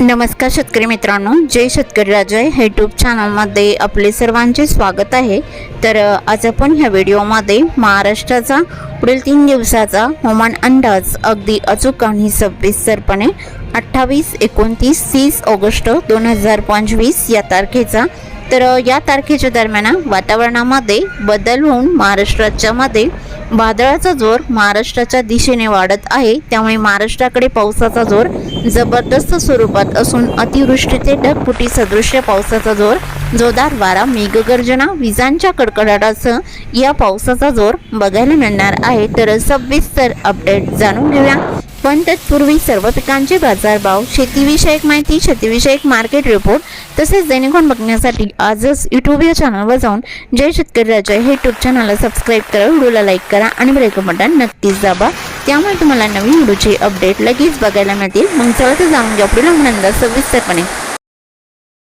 नमस्कार शेतकरी मित्रांनो जय शेतकरी राजा. हे यूट्यूब चॅनलमध्ये आपले सर्वांचे स्वागत आहे. तर आज आपण ह्या व्हिडिओमध्ये महाराष्ट्राचा पुढील तीन दिवसाचा हवामान अंदाज अगदी अचूक आणि सविस्तरपणे अठ्ठावीस एकोणतीस तीस ऑगस्ट दोन हजार पंचवीस या तारखेचा. तर या तारखेच्या दरम्यान वातावरणामध्ये बदल होऊन महाराष्ट्राच्यामध्ये वादळाचा जोर महाराष्ट्राच्या दिशेने वाढत आहे. त्यामुळे महाराष्ट्राकडे पावसाचा जोर जबरदस्त स्वरूपात असून अतिवृष्टी ते ढगफुटी सदृश्य पावसाचा जोर जोरदार वारा मेघगर्जना विजांच्या कडकडाटासह या पावसाचा जोर बघायला मिळणार आहे. तर सविस्तर अपडेट जाणून घेऊया. पण तत्पूर्वी सर्व पिकांचे बाजारभाव शेतीविषयक माहिती शेतीविषयक मार्केट रिपोर्ट तसेच दैनिकॉन बघण्यासाठी आजच यूट्यूब या चॅनलवर जाऊन जय शेतकरी राजा हे यूट्यूब चॅनलला सबस्क्राईब करा व्हिडिओला लाईक करा आणि ब्रेक बटन नक्कीच दाबा. त्यामुळे तुम्हाला नवीन व्हिडिओचे अपडेट लगेच बघायला मिळतील. मग चला तर जाणून घ्या पुढील आनंद सविस्तरपणे.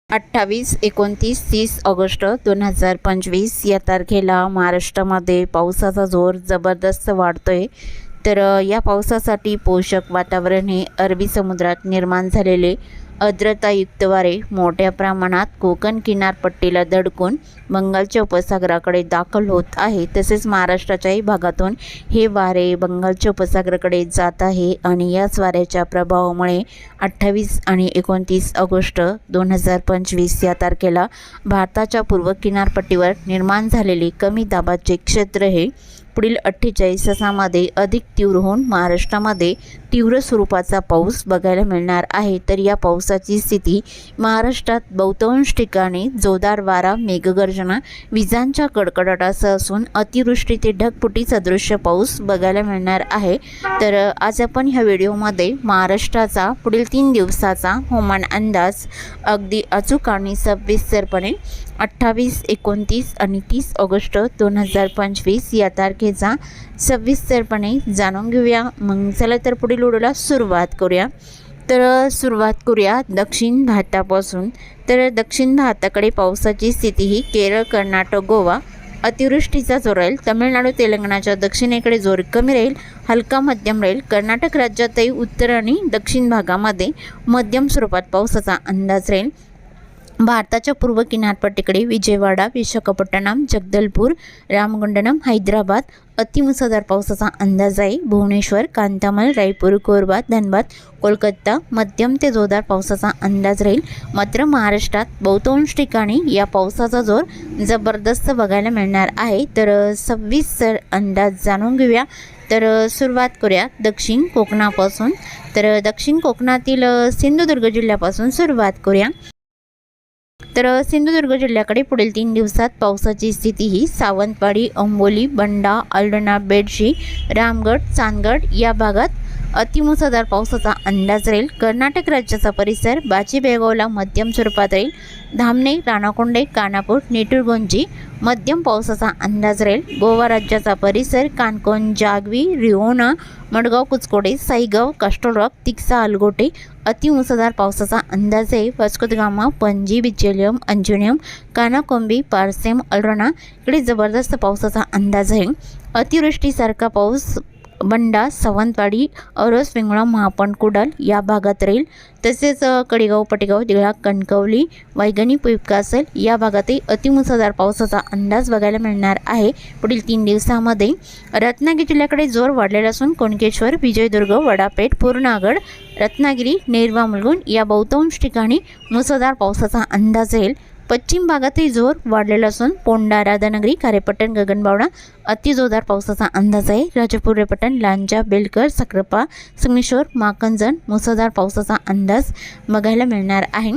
अठ्ठावीस एकोणतीस तीस ऑगस्ट दोन हजार पंचवीस या तारखेला महाराष्ट्रामध्ये पावसाचा जोर जबरदस्त वाढतोय. तर या पावसासाठी पोषक वातावरण हे अरबी समुद्रात निर्माण झालेले आर्द्रतायुक्त वारे मोठ्या प्रमाणात कोकण किनारपट्टीला धडकून बंगालच्या उपसागराकडे दाखल होत आहे. तसेच महाराष्ट्राच्याही भागातून हे वारे बंगालच्या उपसागराकडे जात आहे आणि याच वाऱ्याच्या प्रभावामुळे अठ्ठावीस आणि एकोणतीस ऑगस्ट दोन हजार पंचवीस या तारखेला भारताच्या पूर्व किनारपट्टीवर निर्माण झालेले कमी दाबाचे क्षेत्र हे पुढील अठ्ठेचाळीस तासामध्ये अधिक तीव्र होऊन महाराष्ट्रामध्ये तीव्र स्वरूपाचा पाऊस बघायला मिळणार आहे. तर या पावसाची स्थिती महाराष्ट्रात बहुतांश ठिकाणी जोरदार वारा मेघगर्जना विजांच्या कडकडाटासह असून अतिवृष्टी ते ढगपुटी सदृश्य पाऊस बघायला मिळणार आहे. तर आज आपण ह्या व्हिडिओमध्ये महाराष्ट्राचा पुढील तीन दिवसाचा हवामान अंदाज अगदी अचूक आणि सविस्तरपणे अठ्ठावीस एकोणतीस आणि तीस ऑगस्ट दोन हजार पंचवीस या तारखेचा सविस्तरपणे जाणून घेऊया. मग चला तर पुढील व्हिडिओला सुरुवात करूया. तर सुरुवात करूया दक्षिण भारतापासून. तर दक्षिण भारताकडे पावसाची स्थिती ही केरळ कर्नाटक गोवा अतिवृष्टीचा जोर राहील. तमिळनाडू तेलंगणाच्या दक्षिणेकडे जोर कमी राहील. हलका मध्यम राहील. कर्नाटक राज्यातही उत्तर आणि दक्षिण भागामध्ये मध्यम स्वरूपात पावसाचा अंदाज राहील. भारताच्या पूर्व किनारपट्टीकडे विजयवाडा विशाखापट्टणम जगदलपूर रामगुंडनम हैदराबाद अतिमुसळधार पावसाचा अंदाज आहे. भुवनेश्वर कांतामल रायपूर कोरबा धनबाद कोलकाता मध्यम ते जोरदार पावसाचा अंदाज राहील. मात्र महाराष्ट्रात बहुतांश ठिकाणी या पावसाचा जोर जबरदस्त बघायला मिळणार आहे. तर सविस्तर अंदाज जाणून घेऊया. तर सुरुवात करूया दक्षिण कोकणापासून. तर दक्षिण कोकणातील सिंधुदुर्ग जिल्ह्यापासून सुरुवात करूया. तर सिंधुदुर्ग जिल्ह्याकडे पुढील तीन दिवसात पावसाची स्थिती ही सावंतवाडी अंबोली बंडा अल्डणा बेडशी रामगड चांदगड या भागात अतिमुसळधार पावसाचा अंदाज राहील. कर्नाटक राज्याचा परिसर बाजीबेळगावला मध्यम स्वरूपात राहील. धामणे राणाकोंडे कानापूर नेटुरगोंजी मध्यम पावसाचा अंदाज राहील. गोवा राज्याचा परिसर कानकोन जागवी रिओना मडगाव कुचकोडे साईगाव कास्टोरॉक तिक्सा अलगोटे अतिमुसळधार पावसाचा अंदाज आहे. वास्कोदगामा पणजी बिचेलियम अंजुनियम कानाकोंबी पारसेम अल्रणा इकडे जबरदस्त पावसाचा अंदाज आहे. अतिवृष्टीसारखा पाऊस बंडा सावंतवाडी अरस वेंगुळा महापण कुडाल या भागात राहील. तसेच कडेगाव पटेगाव दिघळा कणकवली वैगणी पुईपकासल या भागातही अतिमुसळधार पावसाचा अंदाज बघायला मिळणार आहे. पुढील तीन दिवसामध्ये रत्नागिरी जिल्ह्याकडे जोर वाढलेला असून कोणकेश्वर विजयदुर्ग वडापेठ पूर्णागड रत्नागिरी नेरवा मुलगुण या बहुतांश ठिकाणी मुसळधार पावसाचा अंदाज येईल पश्चिम भागातही जोर वाढलेला असून पोंडा राधानगरी खारेपट्टण गगनबावडा अतिजोरदार पावसाचा अंदाज आहे. राजापूर लांजा बेलकर सक्रपा संगमेश्वर माकंजन मुसळधार पावसाचा अंदाज बघायला मिळणार आहे.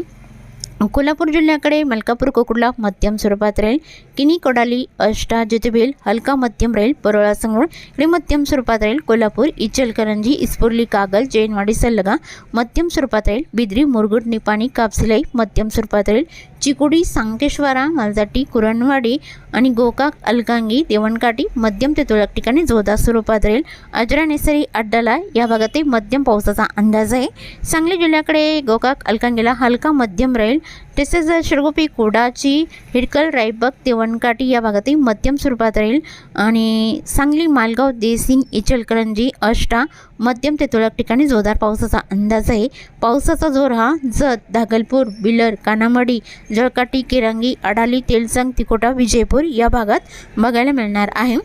कोल्हापूर जिल्ह्याकडे मलकापूर कोकुडला मध्यम स्वरूपात राहील किनी कोडाली अष्टा ज्योतिबेल हलका मध्यम राहील परोळा संगोळ इकडे मध्यम स्वरूपात राहील कोल्हापूर इचलकरंजी इस्पुर्ली कागल जैनवाडी सल्लगा मध्यम स्वरूपात राहील बिद्री मुरगुड निपाणी कापसिलाई मध्यम स्वरूपात राहील चिकुडी सांकेश्वरा मालजाटी कुरणवाडी आणि गोकाक अलकांगी देवणकाठी मध्यम ते तुरळक ठिकाणी जोरदार स्वरूपात राहील अजरा नेसरी अड्डाला या भागातही मध्यम पावसाचा अंदाज आहे. सांगली जिल्ह्याकडे गोकाक अलकांगीला हलका मध्यम राहील तसेच शिरगोपी कोडाची हिडकल रायबग देवणकाठी या भागातही मध्यम स्वरूपात राहील आणि सांगली मालगाव देसिंग इचलकरंजी अष्टा मध्यम ते तुरळक ठिकाणी जोरदार पावसाचा अंदाज आहे पावसाचा जोर हा जत धागलपूर बिलर कानामडी जळकाटी किरंगी अडाली तेलसंग तिकोटा विजयपूर या भागात बघायला मिळणार आहे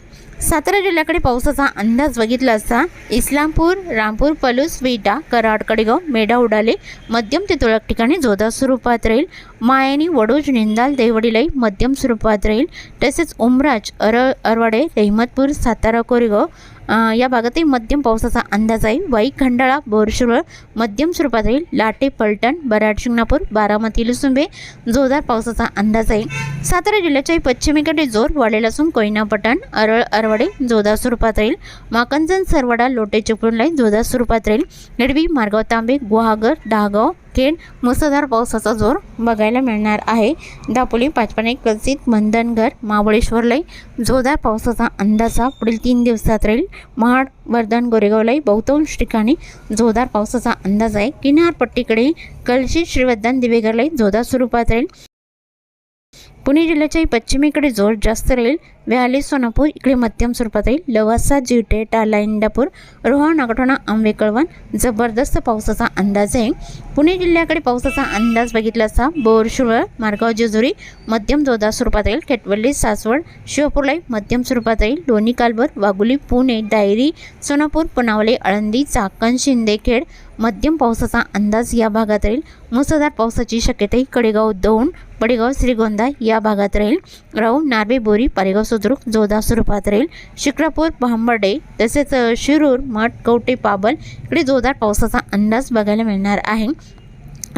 सातारा जिल्ह्याकडे पावसाचा अंदाज बघितला असता इस्लामपूर रामपूर पलूस विटा कराड कडेगाव मेढा उडाले मध्यम ते तुरळक ठिकाणी जोरदार स्वरूपात राहील. मायानी वडोज निंदाल देवडीलाई मध्यम स्वरूपात राहील तसेच उमराज अर अरवाडे रहिमतपूर सातारा कोरेगाव या भागातही मध्यम पावसाचा अंदाज आहे. वाई खंडाळा बोरशिरवळ मध्यम स्वरूपात राहील लाटे पलटण बराड शिंगणापूर बारामती लुसुंबे जोरदार पावसाचा अंदाज आहे. सातारा जिल्ह्याच्याही पश्चिमेकडे जोर वाढलेला असून कोयना पटण अरळ अरवडे जोरदार स्वरूपात राहील माकंजन सरवडा लोटे चिपळूणलाई जोरदार स्वरूपात राहील निडवी मार्गाव तांबे गुहागर डहागाव थेट मुसळधार पावसाचा जोर बघायला मिळणार आहे. दापोली पाचपाने कलसित मंदनगर महाबळेश्वरलाही जोरदार पावसाचा अंदाजा पुढील तीन दिवसात राहील. महाड वर्धन गोरेगावलाही बहुतांश ठिकाणी जोरदार पावसाचा अंदाज आहे. किनारपट्टीकडे कलशी श्रीवर्धन दिवेगरलाही जोरदार स्वरूपात राहील. पुणे जिल्ह्याच्याही पश्चिमेकडे जोर जास्त राहील. व्याली सोनापूर इकडे मध्यम स्वरूपात राहील लवासा जिवटे टाला इंदापूर रोहा नागठोणा आंबे कळवण जबरदस्त पावसाचा अंदाज आहे. पुणे जिल्ह्याकडे पावसाचा अंदाज बघितला असता बोरशुळ मार्गाव जेजुरी मध्यम जोरदार स्वरूपात राहील. खेटवल्ली सासवड शिवपूरलाई मध्यम स्वरूपात राहील. लोणी कालवर वाघोली पुणे डायरी सोनापूर पुनावले आळंदी चाकण शिंदेखेड मध्यम पावसाचा अंदाज या भागात राहील. मुसळधार पावसाची शक्यताही कडेगाव दौंड पडेगाव श्रीगोंदा या भागात राहील. राऊ नार्वे बोरी पारेगाव सुद्रुक जोरदार स्वरूपात राहील. शिक्रापूर भांबर्डे तसेच शिरूर मठ कवटे पाबल इकडे जोरदार पावसाचा अंदाज बघायला मिळणार आहे.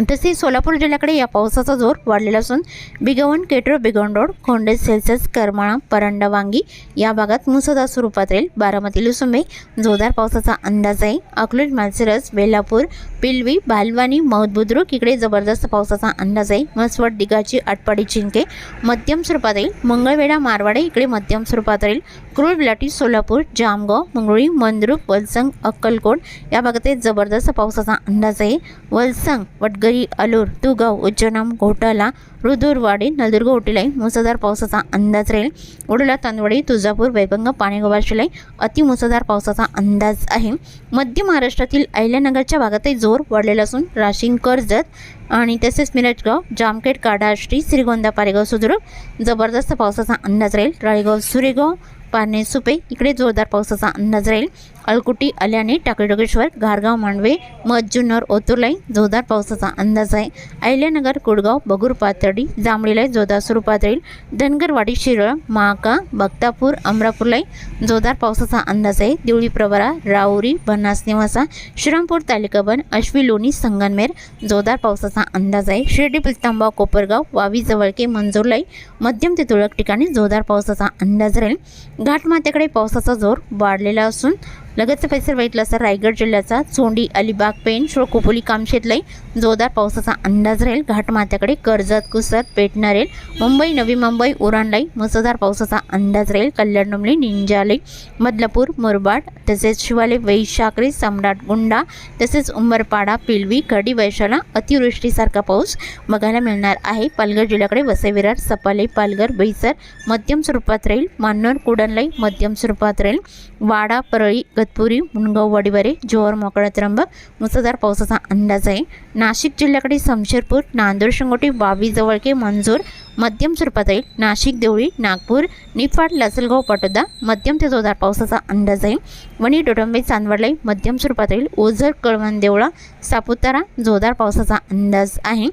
तसेच सोलापूर जिल्ह्याकडे या पावसाचा जोर वाढलेला असून बिगवण केटरो बिगवण रोड खोंडे सेल्सेस करमाळा परंडा वांगी या भागात मुसळधार स्वरूपात राहील बारामती लुसुंबे जोरदार पावसाचा अंदाज आहे. अकलूज मालसिरस बेलापूर पिलवी बालवानी मौद बुद्रुक इकडे जबरदस्त पावसाचा अंदाज आहे. मसवड दिगाची आटपाडी चिंके मध्यम स्वरूपात येईल. मंगळवेढा मारवाडे इकडे मध्यम स्वरूपात राहील. क्रूळ बिलाटी सोलापूर जामगाव मंगळुळी मंद्रुप वलसंग अक्कलकोट या भागात जबरदस्त पावसाचा अंदाज आहे. वलसंग वटगरी अलूर तुगाव उज्जैनाम घोटाला रुदुरवाडी नलदुर्ग ओटीलाई मुसळधार पावसाचा अंदाज राहील. उडला तांदवडी तुळजापूर वैभंग पाणेगाव शिलाई अतिमुसळधार पावसाचा अंदाज आहे. मध्य महाराष्ट्रातील अहिल्यानगरच्या भागातही जोर वाढलेला असून राशीन कर्जत आणि तसेच मिरजगाव जामखेड काढा श्री श्रीगोंदा पारेगाव सुदृढ जबरदस्त पावसाचा अंदाज राहील. राळेगाव सुरेगाव पारनेर सुपे इकडे जोरदार पावसाचा अंदाज राहील. अलकुटी अल्याने टाकळडोकेश्वर घारगाव मांडवे मजुनोर ओतुरलाई जोरदार पावसाचा अंदाज आहे. अहिल्यानगर कुडगाव बगूर पातळी जांभळीलाई जोरदार स्वरूपात राहील. धनगरवाडी शिरळ महाका बक्तापूर अमरापूरलाई जोरदार पावसाचा अंदाज आहे. देवळी प्रवरा राऊरी बनास निवासा श्रीरामपूर तालुकाबन अश्वी लोणी संगनमेर जोरदार पावसाचा अंदाज आहे. शिर्डी पिस्तांबा कोपरगाव वावी जवळके मंजूरलाई मध्यम ते तुरळक ठिकाणी जोरदार पावसाचा अंदाज राहील. घाटमाथ्याकडे पावसाचा जोर वाढलेला असून लगेच परिसर बघितला असता रायगड जिल्ह्याचा चोंडी अलिबाग पेण शोळ कोपोली कामशेतलाही जोरदार पावसाचा अंदाज राहील. घाटमाथ्याकडे कर्जत कुसर पेटणारेल मुंबई नवी मुंबई उरणलाई मुसळधार पावसाचा अंदाज राहील. कल्याण डोंबली निंजाले बदलापूर मुरबाड तसेच शिवाले वैशाखरी सम्राट गुंडा तसेच उंबरपाडा पिलवी कडी वैशाला अतिवृष्टीसारखा पाऊस बघायला मिळणार आहे. पालघर जिल्ह्याकडे वसई विरार सपाले पालघर बैसर मध्यम स्वरूपात राहील. मान्नोर कुडणलाई मध्यम स्वरूपात राहील. वाडा परळी गतपुरी मुनगाव वाडीवारे जोहर मोकळा त्र्यंबक मुसळधार पावसाचा अंदाज आहे. नाशिक जिल्ह्याकडे समशेरपूर नांदूर शिंगोटी बावीजवळ जवळके मंजूर मध्यम स्वरूपात येईल नाशिक देवळी नागपूर निफाड लासलगाव पाटोदा मध्यम ते जोरदार पावसाचा अंदाज आहे. वणी डोडंबे चांदवडलाई मध्यम स्वरूपात येईल ओझर कळवण देवळा सापुतारा जोरदार पावसाचा अंदाज आहे.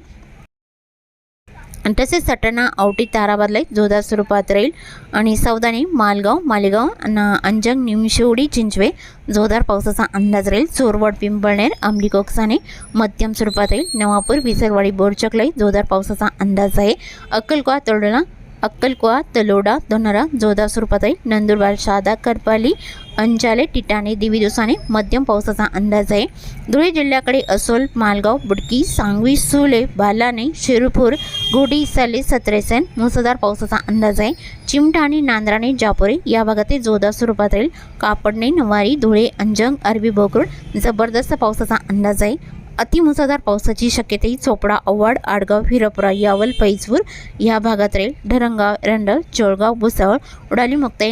तसेच सटाणा आवटी ताराबादलाई जोरदार स्वरूपात राहील. आणि सौदाने मालगाव मालेगाव अन अंजंग निमशिवडी चिंचवे जोरदार पावसाचा अंदाज राहील. चोरवड पिंपळनेर अंबली कोकसाने मध्यम स्वरूपात राहील. नवापूर विसरवाडी बोरचकलाई जोरदार पावसाचा अंदाज आहे. अक्कलकोवा तळोला अक्कलकोवा तलोडा दोनारा जोधा स्वरूपात नंदुरबार शादा करपाली अंजाले टिटाणे दिवसाने मध्यम पावसाचा अंदाज आहे. धुळे जिल्ह्याकडे असोल मालगाव बुडकी सांगवी सुले बालाने शिरपूर घोडी साले सत्रेसेन मुसळधार पावसाचा अंदाज आहे. चिमटा आणि नांद्राणे जापोरे या भागातील जोधा स्वरूपात राहील. कापडणे नवारी धुळे अंजंग अरबी बोकरूड जबरदस्त पावसाचा अंदाज आहे. अतिमुसळधार पावसाची शक्यताही चोपडा अव्वाड आडगाव हिरपुरा यावल पैजपूर या भागात राहील. ढरंगाव रंडल चोळगाव भुसावळ उडाली मुक्ताई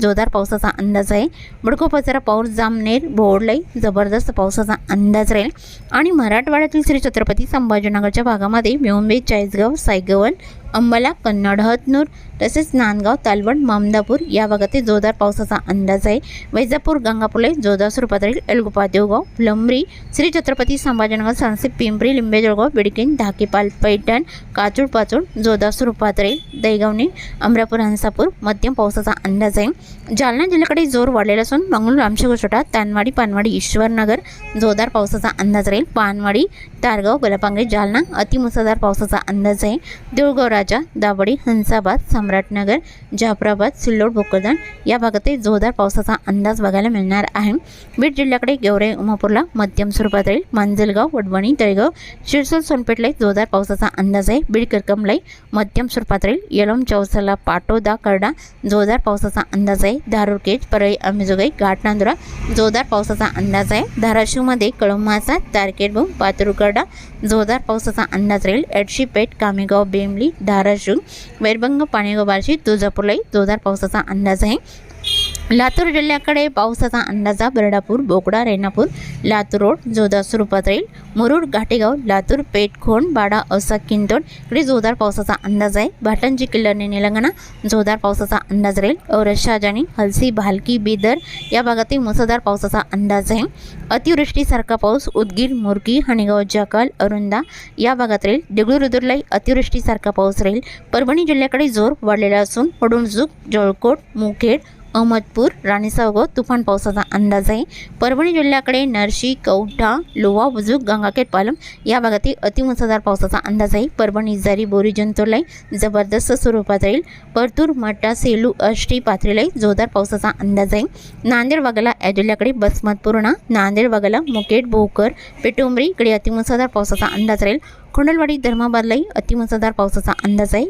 जोरदार पावसाचा अंदाज आहे. बडकोपचारा पाऊस जामनेर बोर्डलाही जबरदस्त पावसाचा अंदाज राहील. आणि मराठवाड्यातील श्री छत्रपती संभाजीनगरच्या भागामध्ये मिळुंबे चाळीसगाव सायगवन अंबाला कन्नड हतनूर तसेच नांदगाव तालवण मामदापूर या भागातील जोरदार पावसाचा अंदाज आहे. वैजापूर गंगापुले जोरदार स्वरूपात राहील. एलगोपा देवगाव फुलंब्री श्री छत्रपती संभाजीनगर सांगसे पिंपरी लिंबे जळगाव धाकेपाल पैठण काचूड पाचूड जोरदार स्वरूपात राहील. दैगावणी अमरापूर हंसापूर मध्यम पावसाचा अंदाज आहे. जालना जिल्ह्याकडे जोर वाढलेला असून मंगळूर रामशेगोछोटा तानवाडी पानवाडी ईश्वरनगर जोरदार पावसाचा अंदाज राहील. पानवाडी तारगाव गलपांगरे जालना अतिमुसळधार पावसाचा अंदाज आहे. देऊळगाव राजा दाबडी हंसाबाद सम्राटनगर जाफराबाद सिल्लोड भोकरदान या भागातील जोरदार पावसाचा अंदाज बघायला मिळणार आहे. बीड जिल्ह्याकडे गेवरे उमापूरला मध्यम स्वरूपात राहील. मांजलगाव वडवणी तळेगाव शिरसोल सोनपेठलाही जोरदार पावसाचा अंदाज आहे. बीड करकमलाई मध्यम स्वरूपात राहील. येलम चौसाला पाटोदा करडा जोरदार पावसाचा अंदाज आहे. धारूरकेज परळी अंबेजोगाई घाटनांदुरा जोरदार पावसाचा अंदाज आहे. धाराशिवमध्ये कळंबाचा तारकेटभूम पातुरकरडा जोरदार पावसाचा अंदाज राहील. एडशी पेठ कामेगाव बेमली धाराशिव वैरभंग पाणी पाणेगाव बार्शी तुळजापूरलाही जोरदार पावसाचा अंदाज आहे लातूर जिल्ह्याकडे पावसाचा अंदाजा बर्डापूर बोकडा रेणापूर लातूर रोड जोरदार स्वरूपात राहील. मुरुड घाटेगाव लातूर पेठखोण बाडा औसा किंतोड इकडे जोरदार पावसाचा अंदाज आहे. भाटंजी किल्लरने निलंगणा जोरदार पावसाचा अंदाज राहील. औरत शाहजानी हलसी भालकी बिदर या भागातील मुसळधार पावसाचा अंदाज आहे. अतिवृष्टीसारखा पाऊस उदगीर मुरकी हणेगाव जाकाल अरुंदा या भागात राहील. देगलूरुद्रलाही अतिवृष्टीसारखा पाऊस राहील. परभणी जिल्ह्याकडे जोर वाढलेला असून पडुणजूक जळकोट मुखेड अहमदपूर राणीसावगाव तुफान पावसाचा अंदाज आहे. परभणी जिल्ह्याकडे नरशी कौठा लोहा बुजुक गंगाखेड पालम या भागातील अतिमुसळधार पावसाचा अंदाज आहे. परभणी जारी बोरी जंतूरलाही जबरदस्त स्वरूपात राहील. परतूर मट्टा सेलू अष्टी पाथरीलाई जोरदार पावसाचा अंदाज आहे. नांदेड वाघाला या जिल्ह्याकडे बसमतपूर्णा नांदेड वाघाला मुकेट भोकर पेटुंबरी इकडे अतिमुसळधार पावसाचा अंदाज राहील. खोंडलवाडी धर्माबादलाही अतिमुसळधार पावसाचा अंदाज आहे.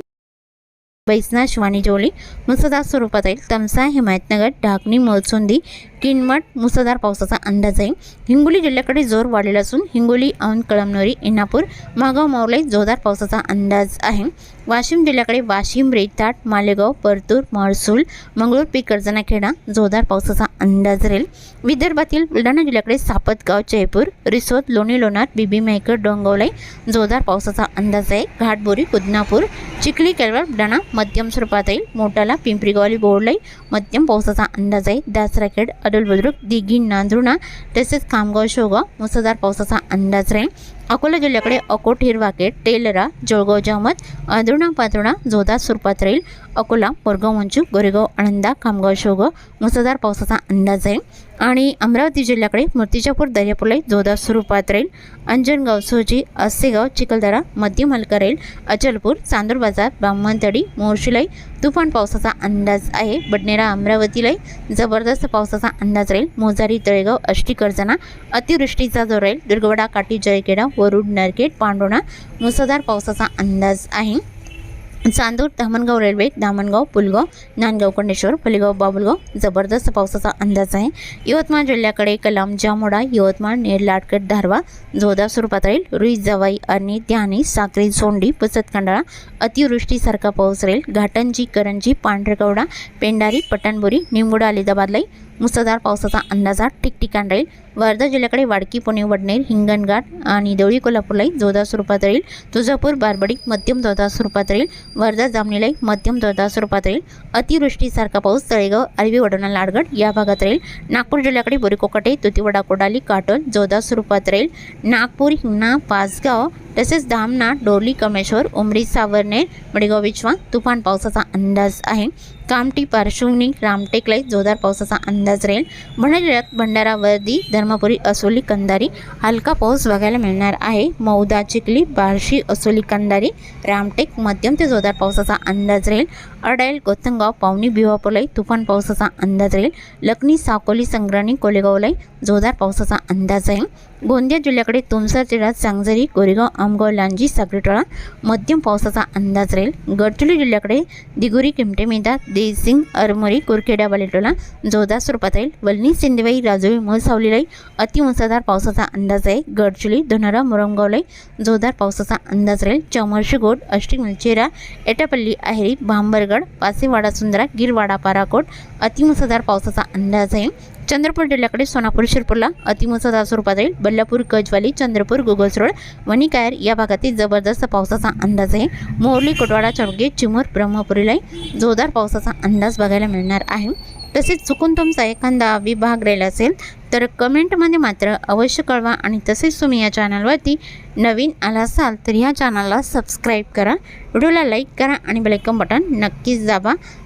बैसना शिवानी जोली मुसदा स्वरूपात येईल. तमसा हिमायतनगर ढाकणी मोलसोंदी किनमट मुसळधार पावसाचा अंदाज आहे. हिंगोली जिल्ह्याकडे जोर वाढलेला असून हिंगोली औंध कळमनोरी इनापूर मागाव मावलाई जोरदार पावसाचा अंदाज आहे. वाशिम जिल्ह्याकडे वाशिम रेताट मालेगाव परतूर महसूल मंगळूर पीक कर्जनाखेडा जोरदार पावसाचा अंदाज राहील. विदर्भातील बुलढाणा जिल्ह्याकडे सापतगाव जयपूर रिसोद लोणी लोणार बीबी मेहकर डोंगवलाई जोरदार पावसाचा अंदाज आहे. घाटबोरी कुदनापूर चिखली केळवळ बुलढाणा मध्यम स्वरूपात येईल मोठाला पिंपरीगावली बोर्डलाई मध्यम पावसाचा अंदाज आहे. दासराखेड अडल बुद्रुक दिघी नांदुर्णा तसेच खामगाव शेवगाव मुसळधार पावसाचा अंदाज राहील. अकोला जिल्ह्याकडे अकोट हिरवाकेट टेलरा जळगाव जामत आंदुणा पातुणा जोरदार स्वरूपात राहील. अकोला बोरगाव मंचू गोरेगाव आनंदा खामगाव शोगाव मुसळधार पावसाचा अंदाज आहे. आणि अमरावती जिल्ह्याकडे मूर्तिजापूर दर्यापूरलाही जोरदार स्वरूपात राहील. अंजनगाव सोजी अस्सेगाव चिखलदरा मध्य मलका राहील. अचलपूर चांदूर बाजार ब्राह्मणतडी मोर्शीलाई तुफान पावसाचा अंदाज आहे. बडनेरा अमरावतीलाही जबरदस्त पावसाचा अंदाज राहील. मोजारी तळेगाव अष्टी कर्जना अतिवृष्टीचा जो राहील. दुर्गवडा काठी जयकेडा वरुड नरकेट पांडोणा मुसळधार पावसाचा अंदाज आहे. चांदूर धामणगाव रेल्वे धामणगाव पुलगाव नांदगाव कंडेश्वर पलीगाव बाबुलगाव जबरदस्त पावसाचा अंदाज आहे. यवतमाळ जिल्ह्याकडे कलाम जामोडा यवतमाळ नेर लाटकट धारवा जोधा स्वरूपात राहील. रुई जवाई आणि त्याने साक्री सोंडी पुसतखंडाळा अतिवृष्टीसारखा पाऊस राहील. घाटंजी करंजी पांढरकवडा पेंडारी पटणबोरी निंबुडा अलिदाबादलाही मुसळधार पावसाचा अंदाजा ठिकठिकाण राहील वर्धा जिल्ह्याकडे वाडकी पुणे वडनेर हिंगणघाट आणि देवळी कोल्हापूरलाही जोरदार स्वरूपात राहील. तुळजापूर बारबडी मध्यम जोरदार स्वरूपात राहील. वर्धा जामणीलाही मध्यम जोरदार स्वरूपात राहील. अतिवृष्टीसारखा पाऊस तळेगाव अरवी वडोणा लाडगड या भागात राहील. नागपूर जिल्ह्याकडे बोरीकोकटे तुतीवडा कोडाली काटोल जोरदार स्वरूपात राहील. नागपूर हिंगणा पाचगाव तसेच धामणा डोरली कमेश्वर उमरी सावरणे मडेगाव विचवा तुफान पावसाचा अंदाज आहे. कामटी पार्श्वनी रामटेकलाई जोरदार पावसाचा अंदाज अंदाज राहील. बुलढाणा जिल्ह्यात भंडारा वर्दी धर्मपुरी असोली कंदारी हलका पाऊस बघायला मिळणार आहे. मौदा चिखली बार्शी असोली कंदारी रामटेक मध्यम ते जोरदार पावसाचा अंदाज राहील. अडाईल कोथंगाव पावनी भिवापूरलाई तुफान पावसाचा अंदाज राहील. लखनी साकोली संग्राणी कोलेगावलाई जोरदार पावसाचा अंदाज आहे गोंदिया जिल्ह्याकडे तुमसर जिल्ह्यात सांगजरी कोरेगाव आमगाव लांजी सागरीटोळा मध्यम पावसाचा अंदाज राहील. गडचिरोली जिल्ह्याकडे दिगुरी किमटे मेदा देसिंग अरमोरी कुरखेडा बालेटोला जोरदार स्वरूपात राहील. वलनी सिंदेवाई राजोळी महसावलीलाई अतिमुसळधार पावसाचा अंदाज आहे. गडचिरोली धनोरा मुरमगावलाई जोरदार पावसाचा अंदाज राहील. चमर्शीगोड अष्टी मुलचेरा एटापल्ली आहेरी भांबरगड पासेवाडा सुंदरा गिरवाडा पाराकोट अतिमुसळधार पावसाचा अंदाज आहे. चंद्रपूर जिल्ह्याकडे सोनापूर शिरपूरला अतिमुसळधार स्वरूपात राहील. बल्लापूर गजवाली चंद्रपूर गुगल्स रोड वणिकायर या भागातील जबरदस्त पावसाचा अंदाज आहे. मोरली कोटवाडा चौगे चिमूर ब्रह्मपुरीलाही जोरदार पावसाचा अंदाज बघायला मिळणार आहे. तसेच चुकून तुमचा एखादा विभाग राहिला असेल तर कमेंटमध्ये मात्र अवश्य कळवा आणि तसेच तुम्ही या चॅनलवरती नवीन आला असाल तर या चॅनलला सबस्क्राईब करा. व्हिडिओला लाईक करा आणि बेलायकन बटन नक्कीच दाबा.